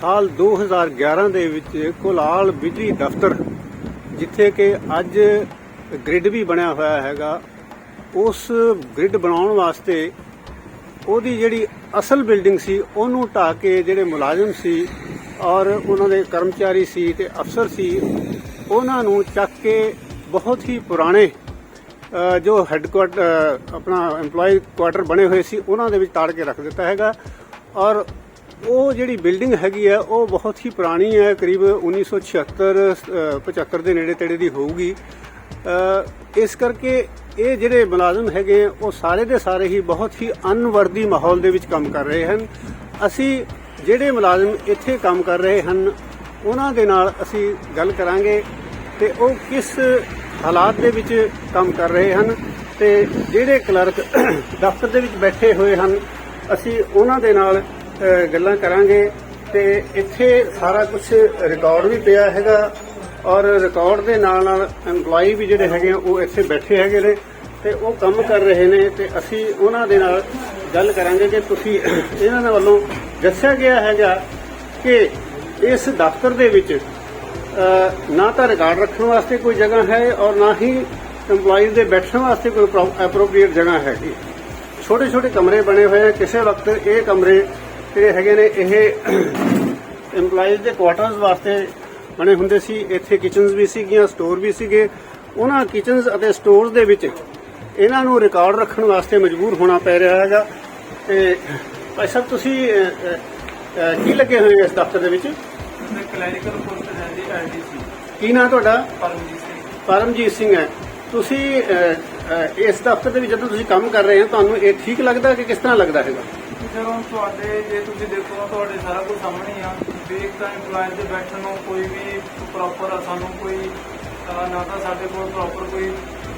ਸਾਲ 2011 ਦੇ ਵਿੱਚ ਕੁਲਾਲ ਬਿਜਲੀ ਦਫ਼ਤਰ, ਜਿੱਥੇ ਕਿ ਅੱਜ ਗ੍ਰਿਡ ਵੀ ਬਣਿਆ ਹੋਇਆ ਹੈਗਾ, ਉਸ ਗ੍ਰਿਡ ਬਣਾਉਣ ਵਾਸਤੇ ਉਹਦੀ ਜਿਹੜੀ ਅਸਲ ਬਿਲਡਿੰਗ ਸੀ, ਉਹਨੂੰ ਢਾਹ ਕੇ ਜਿਹੜੇ ਮੁਲਾਜ਼ਮ ਸੀ ਔਰ ਉਹਨਾਂ ਦੇ ਕਰਮਚਾਰੀ ਸੀ ਤੇ ਅਫਸਰ ਸੀ, ਉਹਨਾਂ ਨੂੰ ਚੱਕ ਕੇ ਬਹੁਤ ਹੀ ਪੁਰਾਣੇ ਜੋ ਹੈੱਡਕੁਆਟਰ ਆਪਣਾ EMPLOYE ਕੁਆਟਰ ਬਣੇ ਹੋਏ ਸੀ, ਉਹਨਾਂ ਦੇ ਵਿੱਚ ਤਾੜ ਕੇ ਰੱਖ ਦਿੱਤਾ ਹੈਗਾ ਔਰ ਉਹ ਜਿਹੜੀ ਬਿਲਡਿੰਗ ਹੈਗੀ ਹੈ ਉਹ ਬਹੁਤ ਹੀ ਪੁਰਾਣੀ ਹੈ ਕਰੀਬ 1976 ਅ, 75 ਦੇ ਨੇੜੇ ਤੇੜੇ ਦੀ ਹੋਊਗੀ। ਇਸ ਕਰਕੇ ਇਹ ਜਿਹੜੇ ਮੁਲਾਜ਼ਮ ਹੈਗੇ ਉਹ ਸਾਰੇ ਦੇ ਸਾਰੇ ਹੀ ਬਹੁਤ ਹੀ ਅਨਵਰਦੀ ਮਾਹੌਲ ਦੇ ਵਿੱਚ ਕੰਮ ਕਰ ਰਹੇ ਹਨ। ਅਸੀਂ ਜਿਹੜੇ ਮੁਲਾਜ਼ਮ ਇੱਥੇ ਕੰਮ ਕਰ ਰਹੇ ਹਨ ਉਹਨਾਂ ਦੇ ਨਾਲ ਅਸੀਂ ਗੱਲ ਕਰਾਂਗੇ ਤੇ ਉਹ ਕਿਸ ਹਾਲਾਤ ਦੇ ਵਿੱਚ ਕੰਮ ਕਰ ਰਹੇ ਹਨ ਤੇ ਜਿਹੜੇ ਕਲਰਕ ਦਫ਼ਤਰ ਦੇ ਵਿੱਚ ਬੈਠੇ ਹੋਏ ਹਨ ਅਸੀਂ ਉਹਨਾਂ ਦੇ ਨਾਲ ਗੱਲਾਂ ਕਰਾਂਗੇ ਤੇ ਇੱਥੇ ਸਾਰਾ ਕੁਝ ਰਿਕਾਰਡ ਵੀ ਪਿਆ ਹੈਗਾ ਔਰ ਰਿਕਾਰਡ ਦੇ ਨਾਲ ਨਾਲ EMPLOYE ਵੀ ਜਿਹੜੇ ਹੈਗੇ ਆ, ਉਹ ਇੱਥੇ ਬੈਠੇ ਹੈਗੇ ਨੇ ਤੇ ਉਹ ਕੰਮ ਕਰ ਰਹੇ ਨੇ ਤੇ ਅਸੀਂ ਉਹਨਾਂ ਦੇ ਨਾਲ ਗੱਲ ਕਰਾਂਗੇ ਕਿ ਤੁਸੀਂ ਇਹਨਾਂ ਦੇ ਵੱਲੋਂ ਦੱਸਿਆ ਗਿਆ ਹੈਗਾ ਕਿ ਇਸ ਦਫ਼ਤਰ ਦੇ ਵਿੱਚ ਨਾ ਤਾਂ ਰਿਕਾਰਡ ਰੱਖਣ ਵਾਸਤੇ ਕੋਈ ਜਗ੍ਹਾ ਹੈ ਔਰ ਨਾ ਹੀ EMPLOYEES ਦੇ ਬੈਠਣ ਵਾਸਤੇ ਕੋਈ ਐਪਰੋਪਰੀਏਟ ਜਗ੍ਹਾ ਹੈਗੀ। ਛੋਟੇ ਛੋਟੇ ਕਮਰੇ ਬਣੇ ਹੋਏ ਆ, ਕਿਸੇ ਵਕਤ ਇਹ ਕਮਰੇ ਜਿਹੜੇ ਹੈਗੇ ਨੇ ਇਹ EMPLOYEES ਦੇ ਕੁਆਟਰਸ ਵਾਸਤੇ ਬਣੇ ਹੁੰਦੇ ਸੀ। ਇੱਥੇ ਕਿਚਨਸ ਵੀ ਸੀਗੀਆਂ ਸਟੋਰ ਵੀ ਸੀਗੇ। ਉਹਨਾਂ ਕਿਚਨਸ ਅਤੇ ਸਟੋਰਸ ਦੇ ਵਿੱਚ ਇਹਨਾਂ ਨੂੰ ਰਿਕਾਰਡ ਰੱਖਣ ਵਾਸਤੇ ਮਜਬੂਰ ਹੋਣਾ ਪੈ ਰਿਹਾ ਹੈਗਾ। ਤੇ ਭਾਈ ਸਾਹਿਬ ਤੁਸੀਂ ਕੀ ਲੱਗੇ ਹੋਏ ਹੋ ਇਸ ਦਫ਼ਤਰ ਦੇ ਵਿੱਚ? ਕਲੈਰੀਕਲ ਪੋਸਟ ਹੈ ਜੀ ਐਲਡੀਸੀ ਕੀ ਨਾਂ ਤੁਹਾਡਾ? ਪਰਮਜੀਤ ਸਿੰਘ। ਪਰਮਜੀਤ ਸਿੰਘ ਹੈ। ਤੁਸੀਂ ਇਸ ਦਫ਼ਤਰ ਦੇ ਵਿੱਚ ਜਦੋਂ ਤੁਸੀਂ ਕੰਮ ਕਰ ਰਹੇ ਹੋ ਤੁਹਾਨੂੰ ਇਹ ਠੀਕ ਲੱਗਦਾ ਕਿ ਕਿਸ ਤਰ੍ਹਾਂ ਲੱਗਦਾ ਹੈਗਾ? ਜਦੋਂ ਤੁਹਾਡੇ ਜੇ ਤੁਸੀਂ ਦੇਖੋ ਤੁਹਾਡੇ ਸਾਰਾ ਕੁਝ ਸਾਹਮਣੇ ਹੀ ਆ। ਵੀ ਇੱਕ ਤਾਂ EMPLOYEES ਦੇ ਬੈਠਣ ਨੂੰ ਕੋਈ ਵੀ ਪ੍ਰੋਪਰ ਸਾਨੂੰ ਕੋਈ ਨਾ ਤਾਂ ਸਾਡੇ ਕੋਲ ਪ੍ਰੋਪਰ ਕੋਈ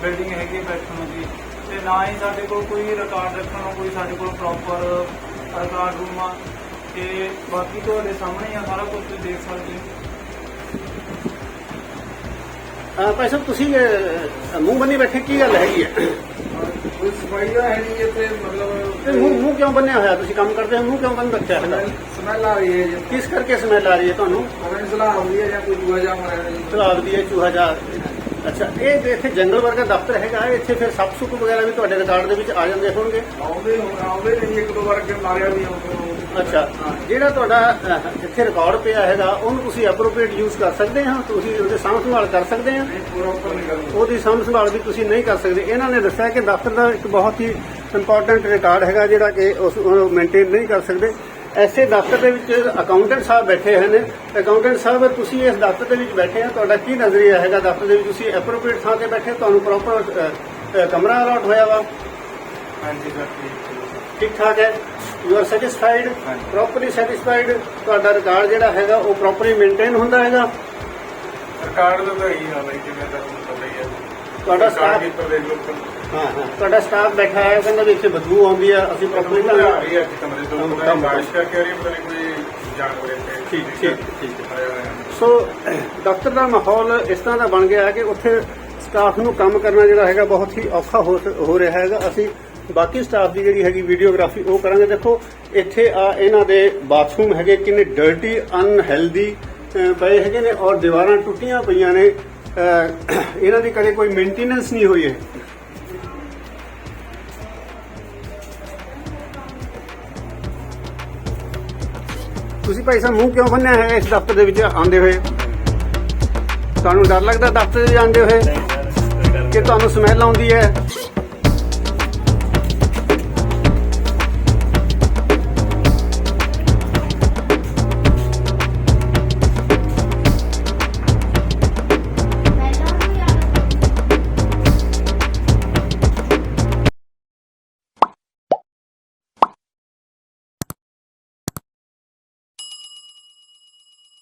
ਬਿਲਡਿੰਗ ਹੈਗੀ ਬੈਠਣ ਨੂੰ ਜੀ। ਤੇ ਨਾ ਹੀ ਸਾਡੇ ਕੋਲ ਕੋਈ ਰਿਕਾਰਡ ਰੱਖਣ ਨੂੰ ਕੋਈ ਸਾਡੇ ਕੋਲ ਪ੍ਰੋਪਰ ਰਿਕਾਰਡ ਰੂਮ ਆ। ਤੇ ਬਾਕੀ ਤੁਹਾਡੇ ਸਾਹਮਣੇ ਆ ਸਾਰਾ ਕੁਝ ਤੁਸੀਂ ਦੇਖ ਸਕਦੇ ਹੋ। ਅ, ਭਾਈ ਸਾਹਿਬ ਤੁਸੀਂ ਮੂੰਹ ਬੰਨੀ ਬੈਠੇ ਕੀ ਗੱਲ ਹੈਗੀ ਹੈ ਕੋਈ ਸਫ਼ਾਈ ਦਾ ਹੈ ਨਹੀਂ ਇੱਥੇ ਮਤਲਬ ਤੇ ਮੂੰਹ ਮੂੰਹ ਕਿਉਂ ਬੰਨਿਆ ਹੋਇਆ? ਤੁਸੀਂ ਕੰਮ ਕਰਦੇ ਹੋ ਮੂੰਹ ਕਿਉਂ ਬੰਨ ਰੱਖਿਆ ਹੈਗਾ ਸਮੈਲ ਆ ਰਹੀ ਹੈ ਜੀ। ਕਿਸ ਕਰਕੇ ਸਮੈਲ ਆ ਰਹੀ ਹੈ ਤੁਹਾਨੂੰ? ਦੀ ਸਲਾਹ ਆਉਂਦੀ ਹੈ ਜਾਂ ਕੋਈ ਦੂਆ ਜਾਂ ਮਾਰਿਆ ਜੀ। ਸਲਾਬ ਦੀ ਹੈ ਚੂਹਾ ਜਾ ਅੱਛਾ ਇਹ ਇੱਥੇ ਜੰਗਲ ਵਰਗਾ ਦਫ਼ਤਰ ਹੈਗਾ ਇੱਥੇ ਫਿਰ ਸੱਪ ਸੁੱਕ ਵਗੈਰਾ ਵੀ ਤੁਹਾਡੇ ਰਿਕਾਰਡ ਦੇ ਵਿੱਚ ਆ ਜਾਂਦੇ ਹੋਣਗੇ? ਆਉਂਦੇ ਆਉਂਦੇ ਨਹੀਂ ਇੱਕ ਦੋ ਵਾਰ ਅੱਗੇ ਮਾਰਿਆ ਵੀ ਆਉਂਦੇ ਅੱਛਾ ਜਿਹੜਾ ਤੁਹਾਡਾ ਇੱਥੇ ਰਿਕਾਰਡ ਪਿਆ ਹੈਗਾ ਉਹਨੂੰ ਤੁਸੀਂ ਐਪਰੋਪਰੀਏਟ ਯੂਜ਼ ਕਰ ਸਕਦੇ ਹਾਂ? ਤੁਸੀਂ ਉਹਦੇ ਸਾਂਭ ਸੰਭਾਲ ਕਰ ਸਕਦੇ ਹਾਂ? ਉਹਦੀ ਸਾਂਭ ਸੰਭਾਲ ਵੀ ਤੁਸੀਂ ਨਹੀਂ ਕਰ ਸਕਦੇ। ਇਹਨਾਂ ਨੇ ਦੱਸਿਆ ਕਿ ਦਫ਼ਤਰ ਦਾ ਇੱਕ ਬਹੁਤ ਹੀ ਇੰਪੋਰਟੈਂਟ ਰਿਕਾਰਡ ਹੈਗਾ ਜਿਹੜਾ ਕਿ ਉਸ ਨੂੰ ਮੇਨਟੇਨ ਨਹੀਂ ਕਰ ਸਕਦੇ। ਐਸੇ ਦਫ਼ਤਰ ਦੇ ਵਿੱਚ ਅਕਾਊਂਟੈਂਟ ਸਾਹਿਬ ਬੈਠੇ ਹਨ ਅਕਾਊਂਟੈਂਟ ਸਾਹਿਬ ਤੁਸੀਂ ਇਸ ਦਫ਼ਤਰ ਦੇ ਵਿੱਚ ਬੈਠੇ ਆ ਤੁਹਾਡਾ ਕੀ ਨਜ਼ਰੀਆ ਹੈਗਾ ਦਫ਼ਤਰ ਦੇ ਵਿੱਚ? ਤੁਸੀਂ ਐਪਰੋਪਰੀਏਟ ਥਾਂ ਤੇ ਬੈਠੇ ਤੁਹਾਨੂੰ ਪ੍ਰੋਪਰ ਕਮਰਾ ਅਲਾਟ ਹੋਇਆ ਵਾ। ਹਾਂਜੀ ਸਰ ਠੀਕ ਠੀਕ ਹੈ। You are satisfied. Properly satisfied ਤੁਹਾਡਾ ਰਿਕਾਰਡ ਜਿਹੜਾ ਹੈਗਾ ਉਹ ਪ੍ਰੋਪਰਲੀ ਮੇਨਟੇਨ ਹੁੰਦਾ ਹੈਗਾ? ਰਿਕਾਰਡ ਤਾਂ ਹੀ ਆ ਬਈ ਜਿਵੇਂ ਤੁਹਾਨੂੰ ਪਤਾ ਹੀ ਹੈ ਤੁਹਾਡਾ ਸਟਾਫ ਹਾਂ ਹਾਂ ਤੁਹਾਡਾ ਸਟਾਫ ਬੈਠਾ ਹੈ ਕਹਿੰਦਾ ਵੀ ਇੱਥੇ ਬਦਬੂ ਆਉਂਦੀ ਆ ਅਸੀਂ ਪ੍ਰੋਪਰਲੀ ਬਦਬੂ ਆ ਰਹੀ ਹੈ ਕਮਰੇ ਤੋਂ ਪਤਾ ਕੰਮ- ਨਹੀਂ ਬਾਰਿਸ਼ ਕਰਕੇ ਆ ਰਹੀ ਹੈ ਪਤਾ ਨਹੀਂ ਕੋਈ ਜਾਨਵਰ ਇੱਥੇ ਠੀਕ, ਠੀਕ, ਠੀਕ। ਸੋ ਦਫ਼ਤਰ ਦਾ ਮਾਹੌਲ ਇਸ ਤਰ੍ਹਾਂ ਦਾ ਬਣ ਗਿਆ ਹੈ ਕਿ ਉੱਥੇ ਸਟਾਫ ਨੂੰ ਕੰਮ ਕਰਨਾ ਜਿਹੜਾ ਹੈਗਾ ਬਹੁਤ ਹੀ ਔਖਾ ਹੋ ਰਿਹਾ ਹੈਗਾ। ਅਸੀਂ ਬਾਕੀ ਸਟਾਫ ਦੀ ਜਿਹੜੀ ਹੈਗੀ ਵੀਡੀਓਗ੍ਰਾਫੀ ਉਹ ਕਰਾਂਗੇ। ਦੇਖੋ ਇੱਥੇ ਆ ਇਹਨਾਂ ਦੇ ਬਾਥਰੂਮ ਹੈਗੇ ਕਿੰਨੇ ਡਰਟੀ ਅਨਹੈਲਦੀ ਪਏ ਹੈਗੇ ਨੇ ਔਰ ਦੀਵਾਰਾਂ ਟੁੱਟੀਆਂ ਪਈਆਂ ਨੇ। ਇਹਨਾਂ ਦੀ ਕਦੇ ਕੋਈ ਮੇਨਟੇਨੈਂਸ ਨਹੀਂ ਹੋਈ ਹੈ। ਤੁਸੀਂ ਭਾਈ ਸਾਹਿਬ ਮੂੰਹ ਕਿਉਂ ਬੰਨਿਆ ਹੈ ਇਸ ਦਫ਼ਤਰ ਦੇ ਵਿੱਚ ਆਉਂਦੇ ਹੋਏ? ਤੁਹਾਨੂੰ ਡਰ ਲੱਗਦਾ ਦਫ਼ਤਰ 'ਚ ਜਾਂਦੇ ਹੋਏ? ਕਿ ਤੁਹਾਨੂੰ ਸਮੈਲ ਆਉਂਦੀ ਹੈ?